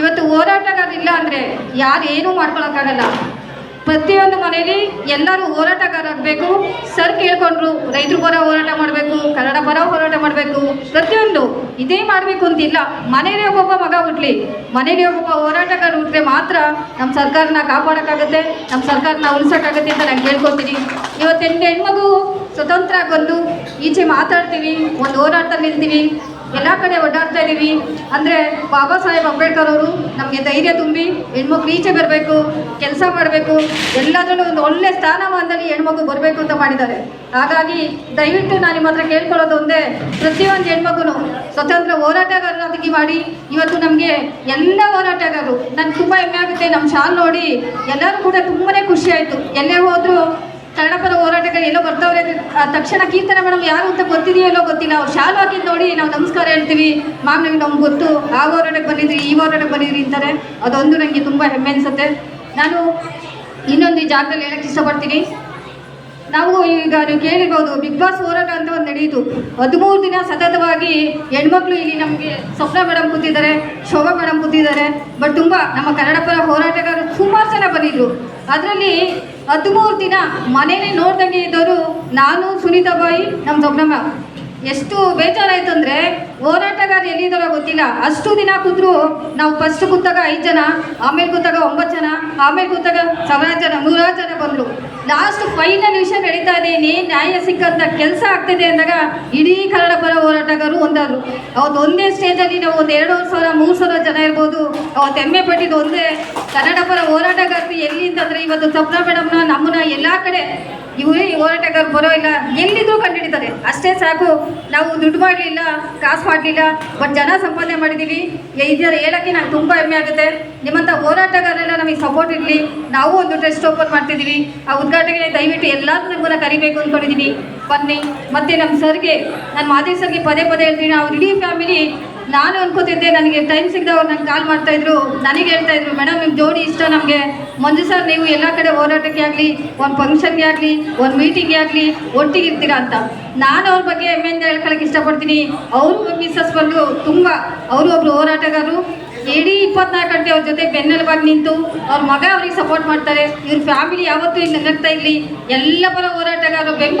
ಇವತ್ತು ಹೋರಾಟಗಾರಿಲ್ಲ ಅಂದರೆ ಯಾರು ಏನೂ ಮಾಡ್ಕೊಳಕ್ಕಾಗಲ್ಲ. ಪ್ರತಿಯೊಂದು ಮನೆಯಲ್ಲಿ ಎಲ್ಲರೂ ಹೋರಾಟಗಾರರಾಗಬೇಕು. ಸರ್ ಕೇಳ್ಕೊಂಡ್ರು, ರೈತರು ಪರ ಹೋರಾಟ ಮಾಡಬೇಕು, ಕನ್ನಡ ಪರ ಹೋರಾಟ ಮಾಡಬೇಕು. ಪ್ರತಿಯೊಂದು ಇದೇ ಮಾಡಬೇಕು ಅಂತಿಲ್ಲ. ಮನೇಲಿ ಒಬ್ಬೊಬ್ಬ ಮಗ ಹುಟ್ಲಿ. ಮನೇಲಿ ಒಬ್ಬೊಬ್ಬ ಹೋರಾಟಗಾರ ಹುಟ್ಟರೆ ಮಾತ್ರ ನಮ್ಮ ಸರ್ಕಾರನ ಕಾಪಾಡೋಕ್ಕಾಗುತ್ತೆ ನಮ್ಮ ಸರ್ಕಾರನ ಉಳಿಸೋಕ್ಕಾಗುತ್ತೆ ಅಂತ ನಾನು ಕೇಳ್ಕೊತೀನಿ. ಇವತ್ತೆಂಟು ಹೆಣ್ಮಗು ಸ್ವತಂತ್ರ ಬಂದು ಈಚೆ ಮಾತಾಡ್ತೀವಿ, ಒಂದು ಹೋರಾಟ ನಿಲ್ತೀವಿ ಎಲ್ಲ ಕಡೆ ಓಡಾಡ್ತಾ ಇದ್ದೀವಿ ಅಂದರೆ ಬಾಬಾ ಸಾಹೇಬ್ ಅಂಬೇಡ್ಕರ್ ಅವರು ನಮಗೆ ಧೈರ್ಯ ತುಂಬಿ ಹೆಣ್ಮಕ್ಳು ಈಚೆ ಬರಬೇಕು, ಕೆಲಸ ಮಾಡಬೇಕು, ಎಲ್ಲದರಲ್ಲೂ ಒಂದು ಒಳ್ಳೆ ಸ್ಥಾನಮಾನದಲ್ಲಿ ಹೆಣ್ಮಗು ಬರಬೇಕು ಅಂತ ಮಾಡಿದ್ದಾರೆ. ಹಾಗಾಗಿ ದಯವಿಟ್ಟು ನಾನು ನಿಮ್ಮ ಹತ್ರ ಕೇಳ್ಕೊಳ್ಳೋದು ಒಂದೇ, ಪ್ರತಿಯೊಂದು ಹೆಣ್ಮಗುನು ಸ್ವತಂತ್ರ ಹೋರಾಟಗಾರರಾಗಿ ಮಾಡಿ, ಇವತ್ತು ನಮಗೆ ಎಲ್ಲ ಹೋರಾಟಗಾರರು, ನನಗೆ ತುಂಬ ಹೆಮ್ಮೆ ಆಗುತ್ತೆ ನಮ್ಮ ಶಾಲೆ ನೋಡಿ ಎಲ್ಲರೂ ಕೂಡ ತುಂಬಾ ಖುಷಿ ಆಯಿತು. ಎಲ್ಲೇ ಹೋದರೂ ಕನ್ನಡ ಪರ ಹೋರಾಟಗಾರ ಎಲ್ಲೋ ಬರ್ತಾವ್ರೆ ತಕ್ಷಣ ಕೀರ್ತನ ಮೇಡಮ್ ಯಾರು ಅಂತ ಗೊತ್ತಿದೆಯಲ್ಲೋ ಗೊತ್ತಿಲ್ಲ. ಅವ್ರು ಶಾಲು ನೋಡಿ ನಾವು ನಮಸ್ಕಾರ ಹೇಳ್ತೀವಿ. ಮ್ಯಾಮ್ ನಮಗೆ ನಮ್ಗೆ ಗೊತ್ತು. ಆ ಹೋರಾಟಕ್ಕೆ ಬಂದಿದ್ರಿ, ಈ ಹೋರಾಟಕ್ಕೆ ಬಂದಿದ್ರಿ ಅಂತಾರೆ. ಅದೊಂದು ನನಗೆ ತುಂಬ ಹೆಮ್ಮೆ ಅನಿಸುತ್ತೆ. ನಾನು ಇನ್ನೊಂದು ಈ ಜಾಗದಲ್ಲಿ ಹೇಳಕ್ಕೆ ಇಷ್ಟಪಡ್ತೀನಿ. ನಾವು ಈಗ ನೀವು ಕೇಳಿರ್ಬೋದು, ಬಿಗ್ ಬಾಸ್ ಹೋರಾಟ ಅಂತ ಒಂದು ನಡೆಯಿತು. ಹದಿಮೂರು ದಿನ ಸತತವಾಗಿ ಹೆಣ್ಮಕ್ಳು ಇಲ್ಲಿ ನಮಗೆ ಸ್ವಪ್ನ ಮೇಡಮ್ ಕೂತಿದ್ದಾರೆ, ಶೋಭಾ ಮೇಡಮ್ ಕೂತಿದ್ದಾರೆ. ಬಟ್ ತುಂಬ ನಮ್ಮ ಕನ್ನಡ ಪರ ಹೋರಾಟಗಾರರು ಸುಮಾರು ಜನ ಬಂದಿದ್ರು. ಅದರಲ್ಲಿ ಹದಿಮೂರು ದಿನ ಮನೇನೆ ನೋಡ್ದಂಗೆ ಇದ್ದವರು ನಾನು ಸುನೀತಾ ಬಾಯಿ ನಮ್ಮ ಮ್ಯಾಮ್ ಎಷ್ಟು ಬೇಜಾರಾಯ್ತು ಅಂದರೆ ಹೋರಾಟಗಾರ ಎಲ್ಲಿದ್ದಾರೋ ಗೊತ್ತಿಲ್ಲ. ಅಷ್ಟು ದಿನ ಕೂತ್ರು ನಾವು ಫಸ್ಟ್ ಕೂತಾಗ ಐದು ಜನ, ಆಮೇಲೆ ಕೂತಾಗ ಒಂಬತ್ತು ಜನ, ಆಮೇಲೆ ಕೂತಾಗ ಸಾವಿರಾರು ಜನ, ನೂರಾರು ಜನ ಬಂದರು ಲಾಸ್ಟ್ ಫೈನಲ್ ವಿಷಯ ನಡೀತಾ ಇದ್ದೀನಿ ನ್ಯಾಯ ಸಿಕ್ಕಂತ ಕೆಲಸ ಆಗ್ತಿದೆ ಅಂದಾಗ ಇಡೀ ಕನ್ನಡ ಪರ ಹೋರಾಟಗಾರರು ಒಂದಾದ್ರು. ಅವತ್ತು ಒಂದೇ ಸ್ಟೇಜಲ್ಲಿ ನಾವು ಒಂದು ಎರಡೂವರೆ ಸಾವಿರ, ಮೂರು ಸಾವಿರ ಜನ ಇರ್ಬೋದು. ಅವತ್ತು ಹೆಮ್ಮೆ ಪಟ್ಟಿದ್ದು ಒಂದೇ. ಕನ್ನಡ ಪರ ಹೋರಾಟಗಾರರು ಎಲ್ಲಿ ಅಂತಂದರೆ ಇವತ್ತು ಸಪ್ನಾ ಮೇಡಮ್ನ, ನಮ್ಮನ್ನ ಎಲ್ಲ ಕಡೆ ಇವರೇ ಹೋರಾಟಗಾರ ಬರೋ ಇಲ್ಲ. ಎಲ್ಲಿದ್ರು ಅಷ್ಟೇ ಸಾಕು. ನಾವು ದುಡ್ಡು ಮಾಡಲಿಲ್ಲ, ಕಾಸು ಮಾಡಲಿಲ್ಲ ಬಟ್ ಜನ ಸಂಪಾದನೆ ಮಾಡಿದ್ದೀವಿ ಇದರ ಹೇಳೋಕ್ಕೆ ನಂಗೆ ತುಂಬ ಹೆಮ್ಮೆ ಆಗುತ್ತೆ. ನಿಮ್ಮಂಥ ಹೋರಾಟಗಾರರೆಲ್ಲ ನಮಗೆ ಸಪೋರ್ಟ್ ಇರಲಿ. ನಾವು ಒಂದು ಟ್ರೆಸ್ಟ್ ಓಪನ್ ಮಾಡ್ತಿದ್ದೀವಿ ಆ ಉದ್ಘಾಟನೆಗೆ ದಯವಿಟ್ಟು ಎಲ್ಲರೂ ಕೂಡ ಕರಿಬೇಕು ಅಂದ್ಕೊಂಡಿದ್ದೀನಿ ಬನ್ನಿ, ಮತ್ತು ನಮ್ಮ ಸರ್ಗೆ ನನ್ನ ಮಾದೇವ್ ಸರ್ಗೆ ಪದೇ ಪದೇ ಹೇಳ್ತೀನಿ. ಅವ್ರ ಇಡೀ ಫ್ಯಾಮಿಲಿ ನಾನು ಅನ್ಕೋತಿದ್ದೆ, ನನಗೆ ಟೈಮ್ ಸಿಗದವ್ರು ನಂಗೆ ಕಾಲ್ ಮಾಡ್ತಾ ಇದ್ರು. ನನಗೆ ಹೇಳ್ತಾ ಇದ್ರು ಮೇಡಮ್ ನಿಮ್ಮ ಜೋಡಿ ಇಷ್ಟ ನಮಗೆ. ಮಂಜು ಸರ್ ನೀವು ಎಲ್ಲ ಕಡೆ ಹೋರಾಟಕ್ಕೆ ಆಗಲಿ, ಒಂದು ಫಂಕ್ಷನ್ಗೆ ಆಗಲಿ, ಒಂದು ಮೀಟಿಂಗ್ಗೆ ಆಗಲಿ, ಒಟ್ಟಿಗೆ ಇರ್ತೀರಾ ಅಂತ. ನಾನು ಅವ್ರ ಬಗ್ಗೆ ಹೆಮ್ಮೆಯಿಂದ ಹೇಳ್ಕೊಳಕ್ಕೆ ಇಷ್ಟಪಡ್ತೀನಿ. ಅವರು ಮಿಸ್ಸಸ್ ಬಂದು ತುಂಬ, ಅವರು ಒಬ್ಬರು ಹೋರಾಟಗಾರರು. ಇಡೀ ಇಪ್ಪತ್ನಾಲ್ಕು ಗಂಟೆ ಅವ್ರ ಜೊತೆ ಬೆನ್ನೆಲುಬಾಗಿ ನಿಂತು, ಅವ್ರ ಮಗ ಅವ್ರಿಗೆ ಸಪೋರ್ಟ್ ಮಾಡ್ತಾರೆ. ಇವ್ರ ಫ್ಯಾಮಿಲಿ ಯಾವತ್ತೂ ಇಲ್ಲಿ ನಗ್ತಾ ಇರಲಿ. ಎಲ್ಲ ಬರೋ ಹೋರಾಟಗಾರರು ಬೆಂಬಲ